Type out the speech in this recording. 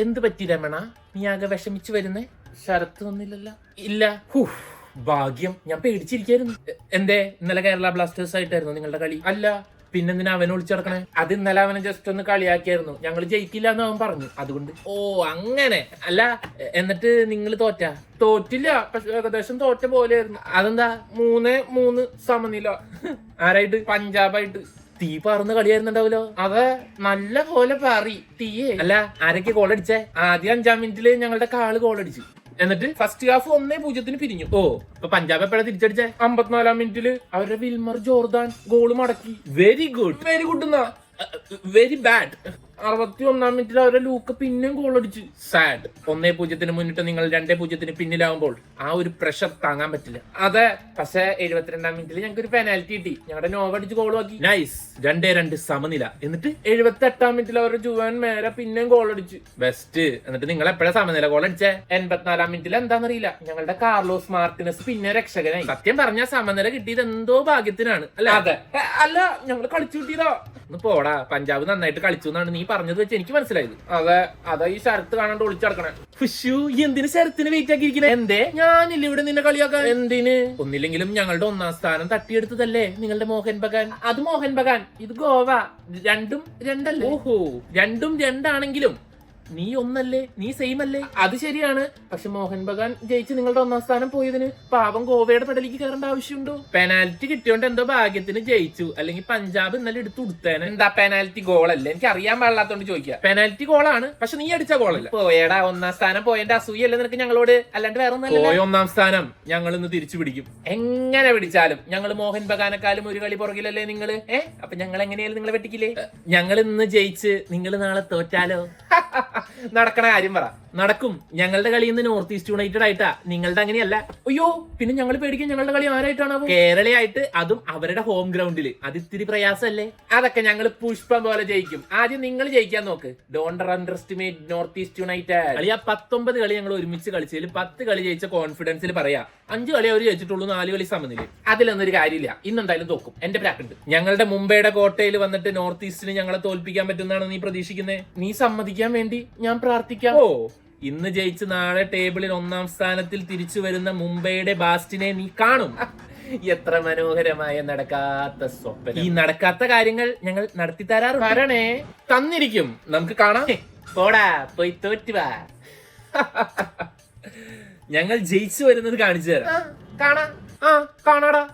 എന്ത് പറ്റി രമണ? നീ ആകെ വിഷമിച്ചു വരുന്നേ? ശരത്ത് വന്നില്ലല്ലോ. ഇല്ല. ഹു ഭാഗ്യം. ഞാൻ പേടിച്ചിരിക്കായിരുന്നു. എന്തേ? ഇന്നലെ കേരള ബ്ലാസ്റ്റേഴ്സ് ആയിട്ടായിരുന്നു നിങ്ങളുടെ കളി? അല്ല. പിന്നെന്തിനാ അവനെ വിളിച്ചു നടക്കണേ? അത് ഇന്നലെ അവനെ ജസ്റ്റ് ഒന്ന് കളിയാക്കിയായിരുന്നു. ഞങ്ങൾ ജയിക്കില്ല എന്ന് അവൻ പറഞ്ഞു. അതുകൊണ്ട്. ഓ അങ്ങനെ. അല്ല എന്നിട്ട് നിങ്ങൾ തോറ്റ? തോറ്റില്ല. പക്ഷെ ഏകദേശം തോറ്റ പോലെയായിരുന്നു. അതെന്താ? മൂന്ന് മൂന്ന് സമനില. ആരായിട്ട്? പഞ്ചാബായിട്ട്. തീ പറന്ന് കളിയായിരുന്നുണ്ടാവല്ലോ അതെ നല്ല പോലെ പാറി. തീയേ. അല്ല ആരൊക്കെ ഗോൾ അടിച്ചേ? ആദ്യം അഞ്ചാം മിനിറ്റിൽ ഞങ്ങളുടെ കാൾ ഗോൾ അടിച്ചു. എന്നിട്ട് ഫസ്റ്റ് ഹാഫ് ഒന്നേ പൂജ്യത്തിന് പിരിഞ്ഞു. ഓ ഇപ്പൊ പഞ്ചാബ് എപ്പോഴാ തിരിച്ചടിച്ചേ? അമ്പത്തിനാലാം മിനിറ്റിൽ അവരുടെ വിൽമർ ജോർദാൻ ഗോൾ മടക്കി. വെരി ഗുഡ് വെരി ഗുഡ് എന്നാ? വെരി ബാഡ് അറുപത്തി ഒന്നാം മിനിറ്റിൽ അവരെ ലൂക്ക് പിന്നെയും ഗോൾ അടിച്ചു. സാഡ് ഒന്നേ പൂജ്യത്തിന് മുന്നിട്ട് നിങ്ങൾ രണ്ടേ പൂജ്യത്തിന് പിന്നിലാവുമ്പോൾ ആ ഒരു പ്രഷർ താങ്ങാൻ പറ്റില്ല. അതെ പക്ഷേ എഴുപത്തിരണ്ടാം മിനിറ്റിൽ ഞങ്ങൾക്ക് ഒരു പെനാൽറ്റി കിട്ടി. ഞങ്ങളുടെ നോവ അടിച്ച് ഗോൾ ആക്കി. നൈസ് രണ്ടേ രണ്ട് സമനില. എന്നിട്ട് എഴുപത്തി എട്ടാം മിനിറ്റിൽ അവരുടെ ജുവാൻ മേരെ പിന്നെയും ഗോൾ അടിച്ചു. ബെസ്റ്റ് എന്നിട്ട് നിങ്ങൾ എപ്പോഴാ സമനില ഗോൾ അടിച്ചേ? എൺപത്തിനാലാം മിനിറ്റിൽ എന്താണെന്നറിയില്ല ഞങ്ങളുടെ കാർലോസ് മാർട്ടിനസ് പിന്നെ രക്ഷകനായി. സത്യം പറഞ്ഞ സമനില കിട്ടിയത് എന്തോ ഭാഗ്യത്തിനാണ്. അല്ല? അതെ. അല്ല ഞങ്ങൾ കളിച്ചു കിട്ടിയതോ. ഒന്ന് പോടാ. പഞ്ചാബ് നന്നായിട്ട് കളിച്ചു എന്നാണ് നീ പറഞ്ഞത് വെച്ച് എനിക്ക് മനസ്സിലായത്. അതെ അതാ ഈ ശരത്ത് കാണാണ്ട് ഒളിച്ചടക്കണേ ഫുഷു എന്തിന് ശരത്തിന് വെയിറ്റ് ആക്കിയിരിക്കണേ? എന്തേ? ഞാനില്ല ഇവിടെ നിന്നെ കളിയാക്കാൻ. എന്തിന്? ഒന്നില്ലെങ്കിലും ഞങ്ങളുടെ ഒന്നാം സ്ഥാനം തട്ടിയെടുത്തതല്ലേ നിങ്ങളുടെ മോഹൻ ബഗാൻ? അത് മോഹൻ ബഗാൻ ഇത് ഗോവ. രണ്ടും രണ്ടല്ലേ? ഓഹോ. രണ്ടും രണ്ടാണെങ്കിലും നീ ഒന്നല്ലേ? നീ സെയിം അല്ലേ? അത് ശരിയാണ്. പക്ഷെ മോഹൻ ബഗാൻ ജയിച്ച് നിങ്ങളുടെ ഒന്നാം സ്ഥാനം പോയതിന് പാപം ഗോവയുടെ പെടലിക്ക് കയറേണ്ട ആവശ്യമുണ്ടോ? പെനാൽറ്റി കിട്ടിയോണ്ട് എന്തോ ഭാഗ്യത്തിന് ജയിച്ചു. അല്ലെങ്കിൽ പഞ്ചാബ് ഇന്നലെ എടുത്തു കൊടുത്തേനെ എന്താ പെനാൽറ്റി ഗോളല്ലേ എനിക്ക് അറിയാൻ പാടില്ലാത്തോണ്ട് ചോദിക്കുക പെനാൽറ്റി ഗോളാണ് പക്ഷെ നീ അടിച്ച ഗോളല്ല പോയടാ ഒന്നാം സ്ഥാനം പോയതിന്റെ അസൂയല്ലേ നിനക്ക് ഞങ്ങളോട്? അല്ലാണ്ട് വേറെ പോയ ഒന്നാം സ്ഥാനം ഞങ്ങൾ ഇന്ന് തിരിച്ചു പിടിക്കും. എങ്ങനെ പിടിച്ചാലും? ഞങ്ങൾ മോഹൻ ബഗാനെക്കാളും ഒരു കളി പുറകിലല്ലേ നിങ്ങൾ? ഏഹ് അപ്പൊ ഞങ്ങൾ എങ്ങനെയാലും നിങ്ങളെ വെട്ടിക്കില്ലേ? ഞങ്ങൾ ഇന്ന് ജയിച്ച് നിങ്ങൾ നാളെ തോറ്റാലോ? നടക്കണ കാര്യം പറ. നടക്കും. ഞങ്ങളുടെ കളി ഇന്ന് നോർത്ത് ഈസ്റ്റ് യുണൈറ്റഡ് ആയിട്ടാ. നിങ്ങളുടെ അങ്ങനെയല്ല. അയ്യോ പിന്നെ ഞങ്ങൾ പേടിക്കും ഞങ്ങളുടെ കളി ആരായിട്ടാണ് കേരളയായിട്ട് അതും അവരുടെ ഹോം ഗ്രൗണ്ടിൽ അത് ഇത്തിരി പ്രയാസമല്ലേ അതൊക്കെ ഞങ്ങൾ പുഷ്പം പോലെ ജയിക്കും. ആദ്യം നിങ്ങൾ ജയിക്കാൻ നോക്ക്. Don't underestimate north east united കളി ആ പത്തൊമ്പത് കളി ഞങ്ങൾ ഒരുമിച്ച് കളിച്ചതിൽ പത്ത് കളി ജയിച്ച കോൺഫിഡൻസിൽ പറയാ. അഞ്ച് കളി അവർ ജയിച്ചിട്ടുള്ളൂ നാല് കളി സമനില. അതിലൊന്നും ഒരു കാര്യമില്ല. ഇന്നെന്തായാലും തോക്കും. എന്റെ പ്രാക്കുണ്ട് ഞങ്ങളുടെ മുംബൈയുടെ കോട്ടയിൽ വന്നിട്ട് നോർത്ത് ഈസ്റ്റിന് ഞങ്ങളെ തോൽപ്പിക്കാൻ പറ്റുന്നതാണ് നീ പ്രതീക്ഷിക്കുന്നത് നീ സമ്മതിക്കാൻ വേണ്ടി ഞാൻ പ്രാർത്ഥിക്കാം. ഓ. ഇന്ന് ജയിച്ച് നാളെ ടേബിളിൽ ഒന്നാം സ്ഥാനത്തിൽ തിരിച്ചു വരുന്ന മുംബൈയുടെ ബാസ്റ്റിനെ നീ കാണും. എത്ര മനോഹരമായ നടക്കാത്ത സ്വപ്നം. ഈ നടക്കാത്ത കാര്യങ്ങൾ ഞങ്ങൾ നടത്തി തരാറുണ്ട്. തരണേ. തന്നിരിക്കും. നമുക്ക് കാണാം. പോടാ പോയി തോറ്റുവാ ഞങ്ങൾ ജയിച്ചു വരുന്നത് കാണിച്ചു തരാം. കാണാ. ആ കാണാടാ.